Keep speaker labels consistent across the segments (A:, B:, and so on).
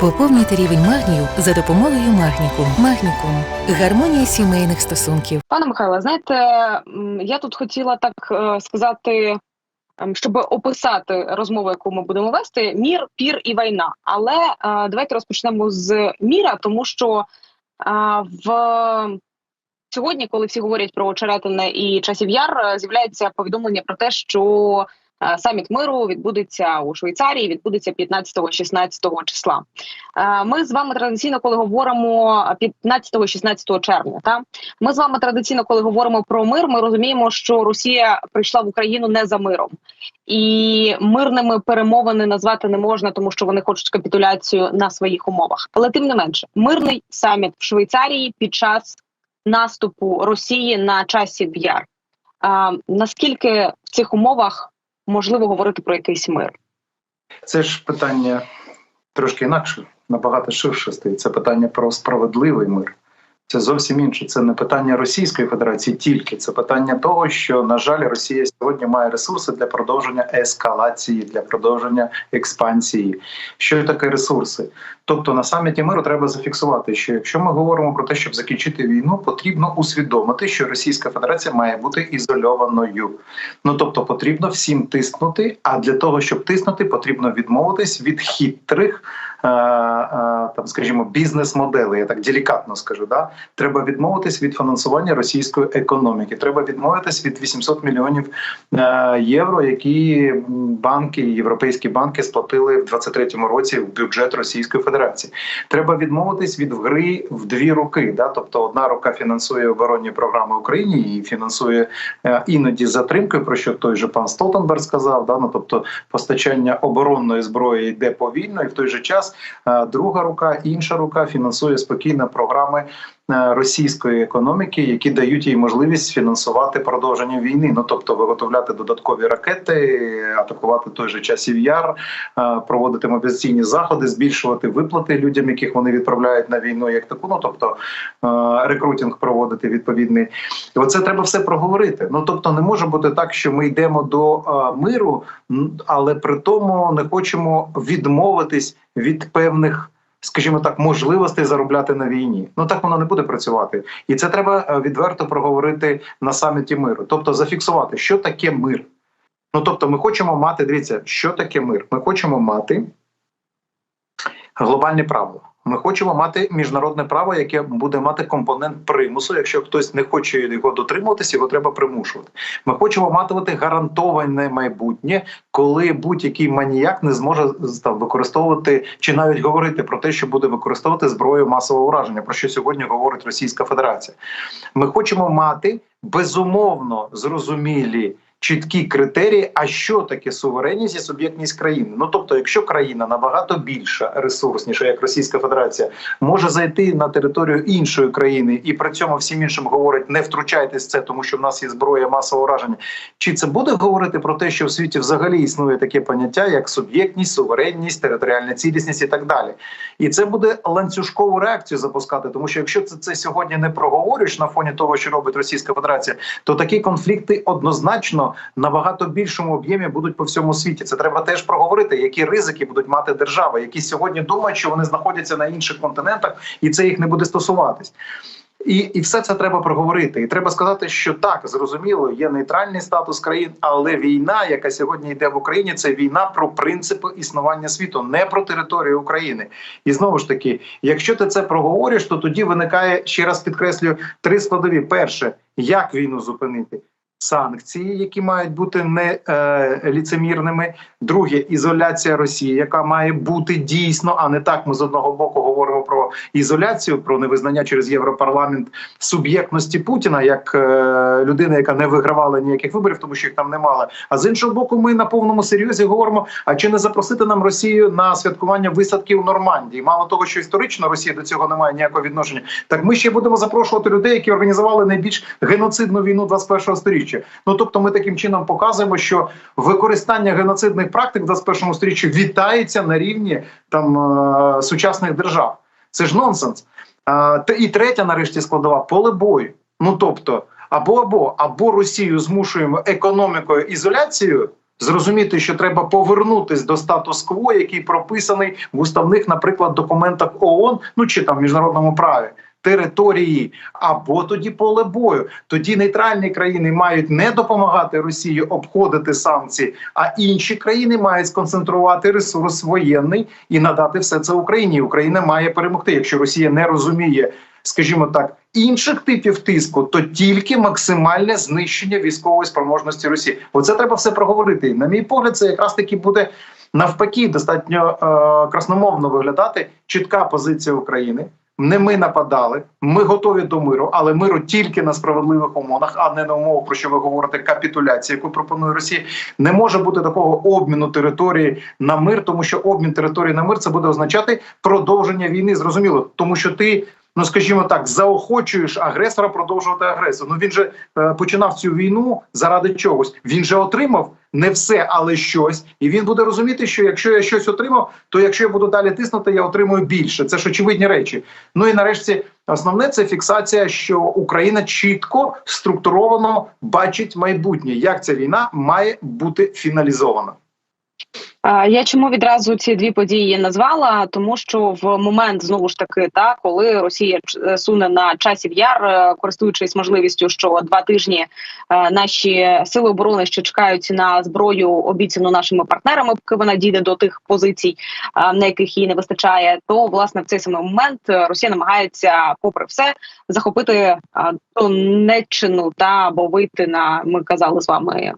A: Поповнюйте рівень магнію за допомогою Магнікум. Магнікум гармонія сімейних стосунків.
B: Пане Михайле, знаєте, я тут хотіла так е, сказати, ем, щоб описати розмову, яку ми будемо вести: мір, пір і війна. Але е, давайте розпочнемо з міра, тому що е, в сьогодні, коли всі говорять про Очеретине і часів яр, з'являється повідомлення про те, що саміт миру відбудеться у Швейцарії, відбудеться 15-16 числа. Е, Ми з вами традиційно, коли говоримо 15-16 червня, та ми з вами традиційно, коли говоримо про мир, ми розуміємо, що Росія прийшла в Україну не за миром, і мирними перемовини назвати не можна, тому що вони хочуть капітуляцію на своїх умовах. Але тим не менше, мирний саміт в Швейцарії під час наступу Росії на часі Яр. Наскільки в цих умовах можливо говорити про якийсь мир?
C: Це ж питання трошки інакше, набагато ширше стоїть. Це питання про справедливий мир. Це зовсім інше. Це не питання Російської Федерації тільки. Це питання того, що, на жаль, Росія сьогодні має ресурси для продовження ескалації, для продовження експансії. Що таке ресурси? Тобто на саміті миру треба зафіксувати, що якщо ми говоримо про те, щоб закінчити війну, потрібно усвідомити, що Російська Федерація має бути ізольованою. Ну тобто потрібно всім тиснути. А для того, щоб тиснути, потрібно відмовитись від хитрих, там, скажімо, бізнес-моделей. Я так делікатно скажу. Да? Треба відмовитись від фінансування російської економіки. Треба відмовитись від 800 мільйонів е, євро, які банки, європейські банки сплатили в 23-му році в бюджет Російської Федерації. Треба відмовитись від гри в дві руки. Да? Тобто, одна рука фінансує оборонні програми в Україні і фінансує е, іноді з затримкою, про що той же пан Столтенберг сказав. Да? Ну, тобто постачання оборонної зброї йде повільно, і в той же час е, друга рука, інша рука фінансує спокійно програми. Е, Російської економіки, які дають їй можливість фінансувати продовження війни, ну тобто виготовляти додаткові ракети, атакувати той же часів яр, е, проводити мобілізаційні заходи, збільшувати виплати людям, яких вони відправляють на війну, як таку. Ну тобто е, рекрутинг проводити відповідний. І Оце треба все проговорити. Ну тобто, не може бути так, що ми йдемо до миру, але при тому не хочемо відмовитись від певних. Скажімо так, можливостей заробляти на війні. Ну так воно не буде працювати, і це треба е, відверто проговорити на саміті миру. Тобто зафіксувати, що таке мир. Ну тобто, ми хочемо мати. Дивіться, що таке мир. Ми хочемо мати глобальне право. Ми хочемо мати міжнародне право, яке буде мати компонент примусу. Якщо хтось не хоче його дотримуватися, його треба примушувати. Ми хочемо мати гарантоване майбутнє, коли будь-який маніяк не зможе там використовувати чи навіть говорити про те, що буде використовувати зброю масового ураження, про що сьогодні говорить Російська Федерація. Ми хочемо мати безумовно зрозумілі. Чіткі критерії, а що таке суверенність і суб'єктність країни? Ну тобто, якщо країна набагато більша, ресурсніша, як Російська Федерація, може зайти на територію іншої країни і при цьому всім іншим говорить не втручайтесь в це, тому що в нас є зброя масового ураження. Чи це буде говорити про те, що в світі взагалі існує таке поняття, як суб'єктність, суверенність, територіальна цілісність і так далі? І це буде ланцюжкову реакцію запускати, тому що якщо це, це сьогодні не проговорюєш на фоні того, що робить Російська Федерація, то такі конфлікти однозначно набагато більшому об'ємі будуть по всьому світі. Це треба теж проговорити, які ризики будуть мати держави, які сьогодні думають, що вони знаходяться на інших континентах, і це їх не буде стосуватись. І і все це треба проговорити. І треба сказати, що так зрозуміло, є нейтральний статус країн, але війна, яка сьогодні йде в Україні, це війна про принципи існування світу, не про територію України. І знову ж таки, якщо ти це проговориш, то тоді виникає ще раз підкреслюю три складові: перше, як війну зупинити. Санкції, які мають бути не е, ліцемірними, друге ізоляція Росії, яка має бути дійсно, а не так. Ми з одного боку говоримо про ізоляцію, про невизнання через європарламент суб'єктності Путіна як е, людина, яка не вигравала ніяких виборів, тому що їх там немає. А з іншого боку, ми на повному серйозі говоримо: а чи не запросити нам Росію на святкування висадки у Нормандії? Мало того, що історично Росія до цього не має ніякого відношення, так ми ще будемо запрошувати людей, які організували найбільш геноцидну війну 21-го сторіччя. Ну тобто, ми таким чином показуємо, що використання геноцидних практик в 21 сторіччі вітається на рівні там е, сучасних держав. Це ж нонсенс. Е, і третя, нарешті, складова поле бою. Ну тобто, або або або Росію змушуємо економікою ізоляцією Зрозуміти, що треба повернутись до статус-кво, який прописаний в уставних, наприклад, документах ООН, ну чи там в міжнародному праві. Території або тоді поле бою. Тоді нейтральні країни мають не допомагати Росії обходити санкції, а інші країни мають сконцентрувати ресурс воєнний і надати все це Україні. Україна має перемогти. Якщо Росія не розуміє, скажімо так, інших типів тиску, то тільки максимальне знищення військової спроможності Росії. Оце треба все проговорити. На мій погляд, це якраз таки буде навпаки достатньо е, красномовно виглядати чітка позиція України. Не ми нападали, ми готові до миру, але миру тільки на справедливих умовах, а не на умовах, про що ви говорите, капітуляції, яку пропонує Росія. Не може бути такого обміну території на мир, тому що обмін території на мир це буде означати продовження війни. Зрозуміло, тому що ти. Ну, скажімо так, заохочуєш агресора продовжувати агресію. Ну він же е, починав цю війну заради чогось. Він же отримав не все, але щось, і він буде розуміти, що якщо я щось отримав, то якщо я буду далі тиснути, я отримую більше. Це ж очевидні речі. Ну і нарешті, основне це фіксація, що Україна чітко структуровано бачить майбутнє, як ця війна має бути фіналізована.
B: Е, Я чому відразу ці дві події назвала? Тому що в момент знову ж таки, та коли Росія ч- суне на часів яр, е, користуючись можливістю, що два тижні е, наші сили оборони ще чекають на зброю, обіцяну нашими партнерами, поки вона дійде до тих позицій, е, на яких їй не вистачає, то власне в цей самий момент е, Росія намагається, попри все, захопити е, Донеччину та або вийти на ми казали з вами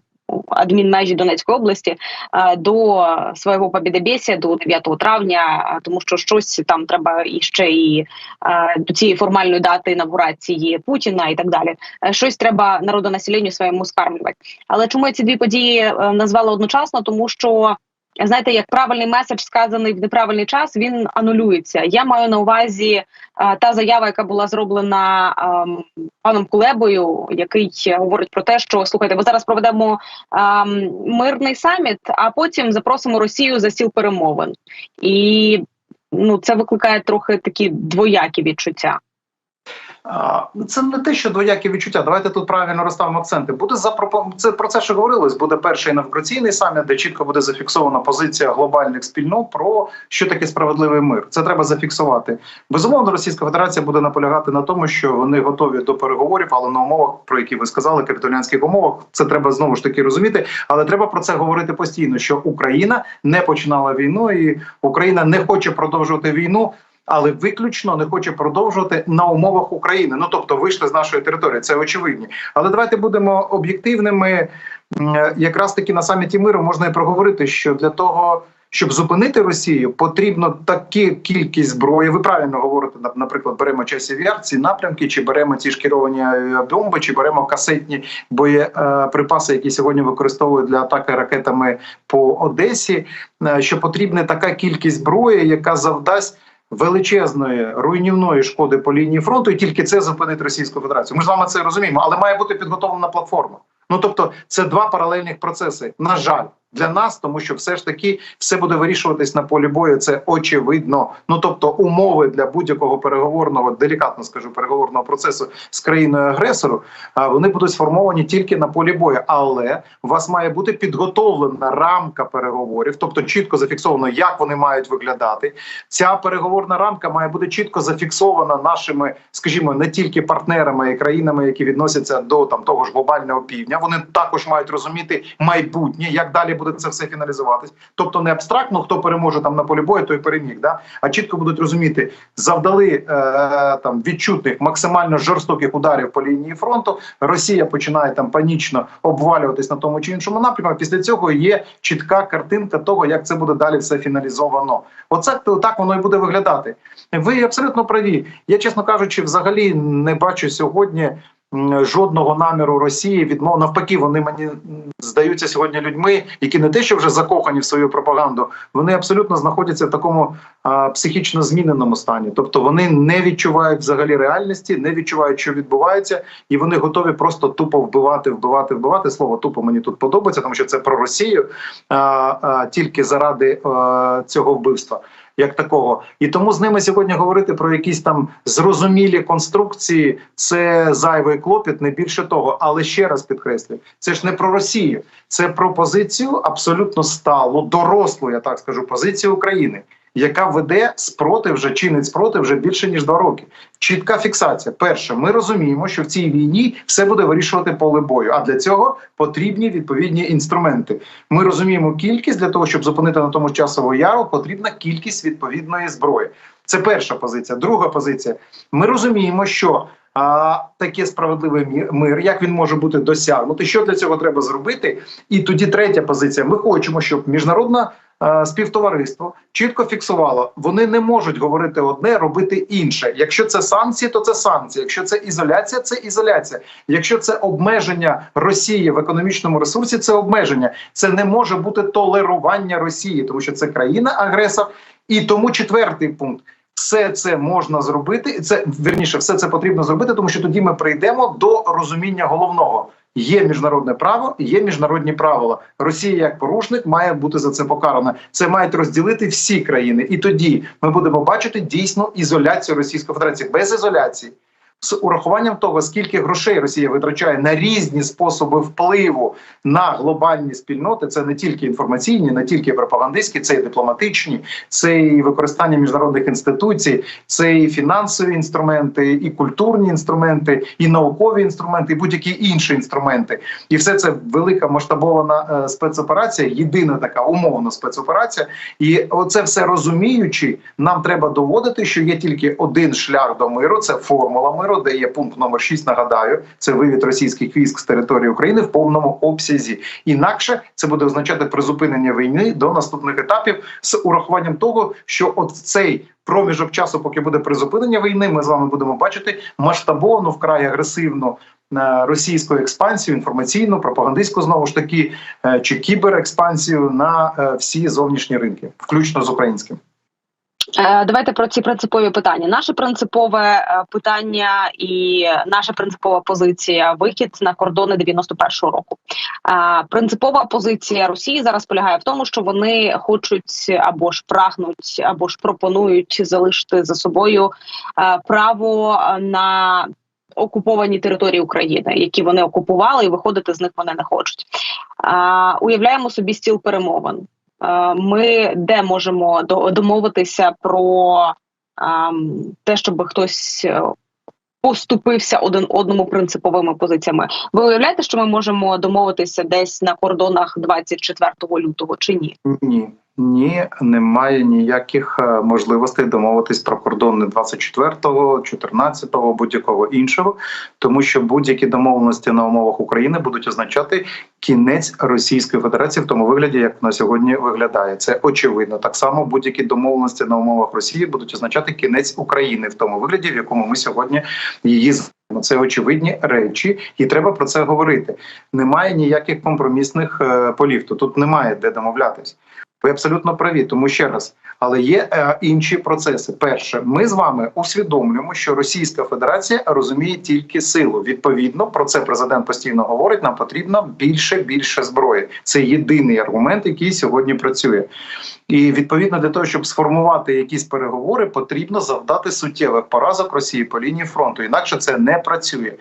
B: адмінмежі Донецької області е, до свого побідебєсія до 9 травня, е, тому що щось там треба і ще і е, до цієї формальної дати інавгурації Путіна і так далі. Щось треба народонаселенню своєму скармлювати. Але чому я ці дві події назвала одночасно? Тому що знаєте, як правильний меседж сказаний в неправильний час, він анулюється. Я маю на увазі е, та заява, яка була зроблена ем, паном Кулебою, який говорить про те, що слухайте, ми зараз проведемо ем, мирний саміт, а потім запросимо Росію за стіл перемовин, і ну це викликає трохи такі двоякі відчуття.
C: Це не те, що двоякі відчуття. Давайте тут правильно розставимо акценти. Буде запропон... це про це, що говорилось. Буде перший інавгураційний саміт, де чітко буде зафіксована позиція глобальних спільнот про що таке справедливий мир. Це треба зафіксувати. Безумовно, Російська Федерація буде наполягати на тому, що вони готові до переговорів, але на умовах, про які ви сказали, капітулянських умовах. Це треба знову ж таки розуміти. Але треба про це говорити постійно. Що Україна не починала війну, і Україна не хоче продовжувати війну але виключно не хоче продовжувати на умовах України. Ну тобто вийшли з нашої території. Це очевидні. Але давайте будемо об'єктивними. Е, Якраз таки на саміті миру можна і проговорити, що для того. Щоб зупинити Росію, потрібно такі кількість зброї. Ви правильно говорите, наприклад, беремо часів ці напрямки, чи беремо ці ж керовані авіабомби, чи беремо касетні боєприпаси, які сьогодні використовують для атаки ракетами по Одесі. е, Що потрібна така кількість зброї, яка завдасть величезної руйнівної шкоди по лінії фронту, і тільки це зупинить Російську Федерацію. Ми ж з вами це розуміємо, але має бути підготовлена платформа. Ну тобто, це два паралельних процеси. На жаль, для нас, тому що все ж таки все буде вирішуватись на полі бою. Це очевидно. Ну тобто, умови для будь-якого переговорного, делікатно скажу, переговорного процесу з країною агресору, вони будуть сформовані тільки на полі бою. Але у вас має бути підготовлена рамка переговорів, тобто чітко зафіксовано, як вони мають виглядати. Ця переговорна рамка має бути чітко зафіксована нашими, скажімо, не тільки партнерами і країнами, які відносяться до там того ж глобального півдня. Вони також мають розуміти майбутнє, як далі буде це все фіналізуватись. Тобто не абстрактно, хто переможе там на полі бою, той переміг. Да? А чітко будуть розуміти, завдали е, там відчутних максимально жорстоких ударів по лінії фронту. Росія починає там панічно обвалюватись на тому чи іншому напрямку. Після цього є чітка картинка того, як це буде далі все фіналізовано. Оце так воно і буде виглядати. Ви абсолютно праві. Я, чесно кажучи, взагалі не бачу сьогодні. Жодного наміру Росії відмов навпаки, вони мені здаються сьогодні людьми, які не те, що вже закохані в свою пропаганду, вони абсолютно знаходяться в такому а, психічно зміненому стані. Тобто вони не відчувають взагалі реальності, не відчувають, що відбувається, і вони готові просто тупо вбивати, вбивати, вбивати. Слово тупо мені тут подобається, тому що це про Росію а, а, тільки заради а, цього вбивства. Як такого. І тому з ними сьогодні говорити про якісь там зрозумілі конструкції це зайвий клопіт, не більше того. Але ще раз підкреслюю, це ж не про Росію, це про позицію абсолютно сталу, дорослу, я так скажу, позицію України. Яка веде спротив вже чинить спротив вже більше ніж два роки. Чітка фіксація. Перше, ми розуміємо, що в цій війні все буде вирішувати поле бою. А для цього потрібні відповідні інструменти. Ми розуміємо кількість для того, щоб зупинити на тому часову яру, потрібна кількість відповідної зброї. Це перша позиція. Друга позиція. Ми розуміємо, що а, таке справедливий мир, як він може бути досягнутий, що для цього треба зробити. І тоді третя позиція. Ми хочемо, щоб міжнародна співтовариство чітко фіксувало, вони не можуть говорити одне, робити інше. Якщо це санкції, то це санкції. Якщо це ізоляція, це ізоляція. Якщо це обмеження Росії в економічному ресурсі, це обмеження. Це не може бути толерування Росії, тому що це країна-агресор. І тому четвертий пункт. Все це можна зробити, це вірніше, все це потрібно зробити, тому що тоді ми прийдемо до розуміння головного. Є міжнародне право, є міжнародні правила. Росія як порушник має бути за це покарана. Це мають розділити всі країни, і тоді ми будемо бачити дійсно ізоляцію Російської Федерації без ізоляції. З урахуванням того, скільки грошей Росія витрачає на різні способи впливу на глобальні спільноти, це не тільки інформаційні, не тільки пропагандистські, це і дипломатичні, це і використання міжнародних інституцій, це і фінансові інструменти, і культурні інструменти, і наукові інструменти, і будь-які інші інструменти. І все це велика масштабована е, спецоперація, єдина така умовна спецоперація. І оце все розуміючи, нам треба доводити, що є тільки один шлях до миру це формула миру, де є пункт номер 6, Нагадаю, це вивід російських військ з території України в повному обсязі. Інакше це буде означати призупинення війни до наступних етапів з урахуванням того, що от цей проміжок часу, поки буде призупинення війни, ми з вами будемо бачити масштабовану вкрай агресивну. е, Російську експансію, інформаційну, пропагандистську знову ж таки, е, чи кіберекспансію на е, всі зовнішні ринки, включно з українським.
B: Е, Давайте про ці принципові питання. Наше принципове е, питання і наша принципова позиція вихід на кордони 91-го року. Е, Принципова позиція Росії зараз полягає в тому, що вони хочуть або ж прагнуть, або ж пропонують залишити за собою право на окуповані території України, які вони окупували, і виходити з них вони не хочуть. Уявляємо собі стіл перемовин. Е, ми де можемо до- домовитися про ем, те, щоб хтось е, поступився один одному принциповими позиціями. Ви уявляєте, що ми можемо домовитися десь на кордонах 24 лютого чи ні?
C: Ні, ні, немає ніяких е, можливостей домовитись про кордони 24-го, 14-го, будь-якого іншого, тому що будь-які домовленості на умовах України будуть означати кінець Російської Федерації в тому вигляді, як на сьогодні виглядає. Це очевидно. Так само будь-які домовленості на умовах Росії будуть означати кінець України в тому вигляді, в якому ми сьогодні її знаємо. Це очевидні речі, і треба про це говорити. Немає ніяких компромісних е, полів. То тут немає де домовлятись. Ви абсолютно праві, тому ще раз. Але є е, інші процеси. Перше, ми з вами усвідомлюємо, що Російська Федерація розуміє тільки силу. Відповідно, про це президент постійно говорить. Нам потрібно більше більше зброї. Це єдиний аргумент, який сьогодні працює. І відповідно для того, щоб сформувати якісь переговори, потрібно завдати суттєвих поразок Росії по лінії фронту. Інакше це не працює.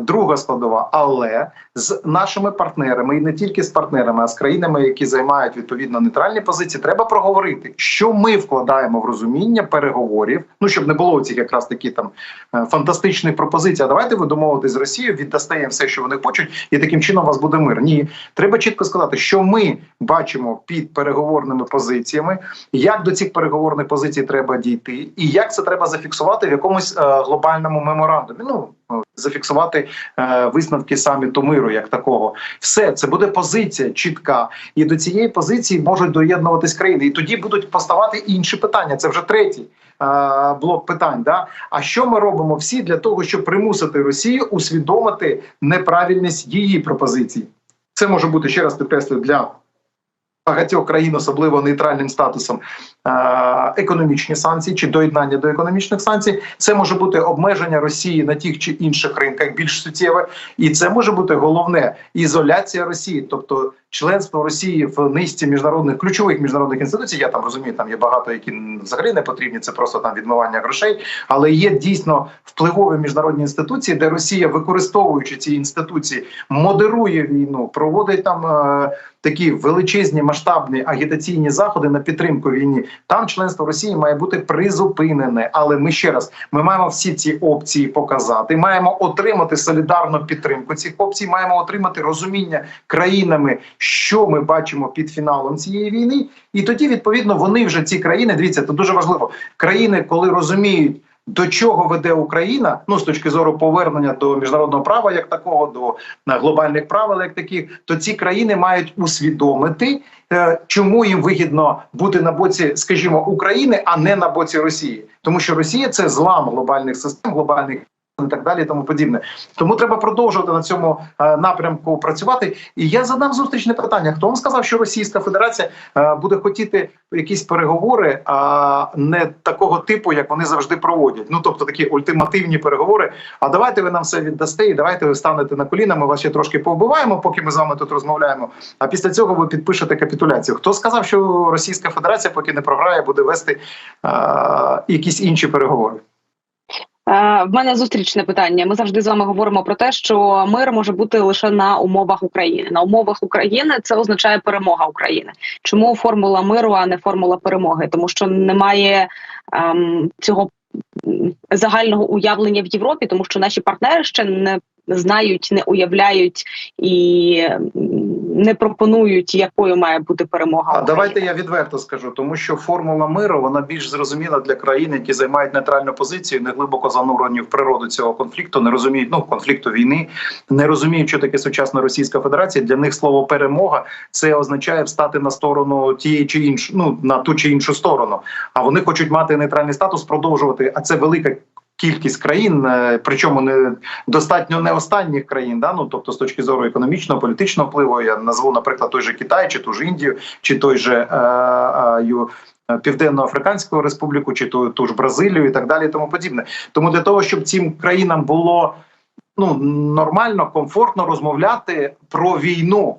C: Друга складова, але з нашими партнерами, і не тільки з партнерами, а з країнами, які займають відповідно нейтральні позиції, треба проговорити, що ми вкладаємо в розуміння переговорів. Ну щоб не було цих якраз такі там е, фантастичних пропозицій. А давайте ви домовитесь з Росією, віддасте все, що вони хочуть, і таким чином у вас буде мир. Ні, треба чітко сказати, що ми бачимо під переговорними позиціями, як до цих переговорних позицій треба дійти, і як це треба зафіксувати в якомусь е, глобальному меморандумі. Ну зафіксувати е, висновки саміту миру як такого. Все це буде позиція чітка, і до цієї позиції можуть доєднуватись країни. І тоді будуть поставати інші питання. Це вже третій е, блок питань. Да? А що ми робимо всі для того, щоб примусити Росію усвідомити неправильність її пропозицій? Це може бути ще раз підкреслюю для. Багатьох країн, особливо нейтральним статусом, економічні санкції чи доєднання до економічних санкцій, це може бути обмеження Росії на тих чи інших ринках більш суттєве, і це може бути головне ізоляція Росії, тобто членство Росії в низці міжнародних ключових міжнародних інституцій. Я там розумію, там є багато, які взагалі не потрібні. Це просто там відмивання грошей. Але є дійсно впливові міжнародні інституції, де Росія, використовуючи ці інституції, модерує війну, проводить там е, такі величезні масштабні агітаційні заходи на підтримку війні. Там членство Росії має бути призупинене. Але ми ще раз ми маємо всі ці опції показати. Маємо отримати солідарну підтримку цих опцій. Маємо отримати розуміння країнами, що ми бачимо під фіналом цієї війни. І тоді, відповідно, вони вже ці країни. Дивіться, це дуже важливо. Країни, коли розуміють. До чого веде Україна, ну з точки зору повернення до міжнародного права, як такого, до е, глобальних правил, як таких, то ці країни мають усвідомити, е, чому їм вигідно бути на боці, скажімо, України, а не на боці Росії, тому що Росія це злам глобальних систем, глобальних і так далі, і тому подібне. Тому треба продовжувати на цьому е, напрямку працювати. І я задам зустрічне питання: хто вам сказав, що Російська Федерація е, буде хотіти якісь переговори, а не такого типу, як вони завжди проводять? Ну тобто такі ультимативні переговори. А давайте ви нам все віддасте, і давайте ви станете на коліна. Ми вас ще трошки повбиваємо, поки ми з вами тут розмовляємо. А після цього ви підпишете капітуляцію. Хто сказав, що Російська Федерація, поки не програє, буде вести е, якісь інші переговори?
B: Е, В мене зустрічне питання. Ми завжди з вами говоримо про те, що мир може бути лише на умовах України. На умовах України це означає перемога України. Чому формула миру, а не формула перемоги? Тому що немає ем, цього загального уявлення в Європі, тому що наші партнери ще не знають, не уявляють і м, не пропонують, якою має бути перемога.
C: А
B: України.
C: давайте я відверто скажу, тому що формула миру вона більш зрозуміла для країн, які займають нейтральну позицію, не глибоко занурені в природу цього конфлікту, не розуміють ну конфлікту війни, не розуміють, що таке сучасна Російська Федерація. Для них слово перемога це означає встати на сторону тієї чи іншої, ну на ту чи іншу сторону. А вони хочуть мати нейтральний статус, продовжувати. А це велика. Кількість країн, е, причому не достатньо не останніх країн, да ну тобто з точки зору економічного, політичного впливу, я назву, наприклад, той же Китай, чи ту ж Індію, чи той же е, е, Південно-Африканську Республіку, чи ту, ту ж Бразилію, і так далі, і тому подібне. Тому для того, щоб цим країнам було ну нормально, комфортно розмовляти про війну.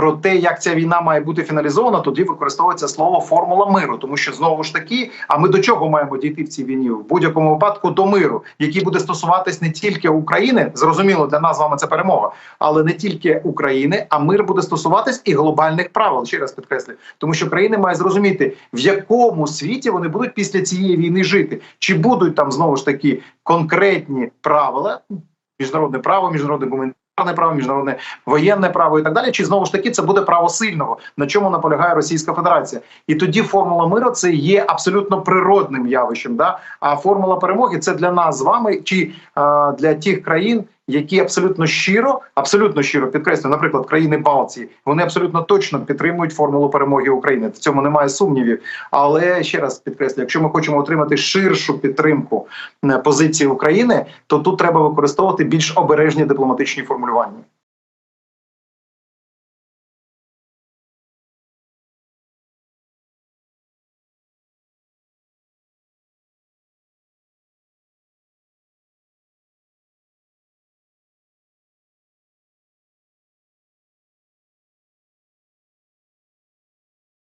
C: Про те, як ця війна має бути фіналізована, тоді використовується слово формула миру, тому що знову ж таки, а ми до чого маємо дійти в цій війні? В будь-якому випадку до миру, який буде стосуватись не тільки України, зрозуміло, для нас з вами це перемога, але не тільки України, а мир буде стосуватись і глобальних правил. Ще раз підкреслю, тому що країни мають зрозуміти, в якому світі вони будуть після цієї війни жити, чи будуть там знову ж таки конкретні правила, міжнародне право, міжнародне гуманітарне право, міжнародне воєнне право і так далі. Чи знову ж таки це буде право сильного, на чому наполягає Російська Федерація? І тоді формула миру це є абсолютно природним явищем. Да? А формула перемоги це для нас з вами чи а, для тих країн. Які абсолютно щиро, абсолютно щиро підкреслюю, наприклад, країни Балтії, вони абсолютно точно підтримують формулу перемоги України. В цьому немає сумнівів. Але ще раз підкреслюю, якщо ми хочемо отримати ширшу підтримку е, позиції України, то тут треба використовувати більш обережні дипломатичні формулювання.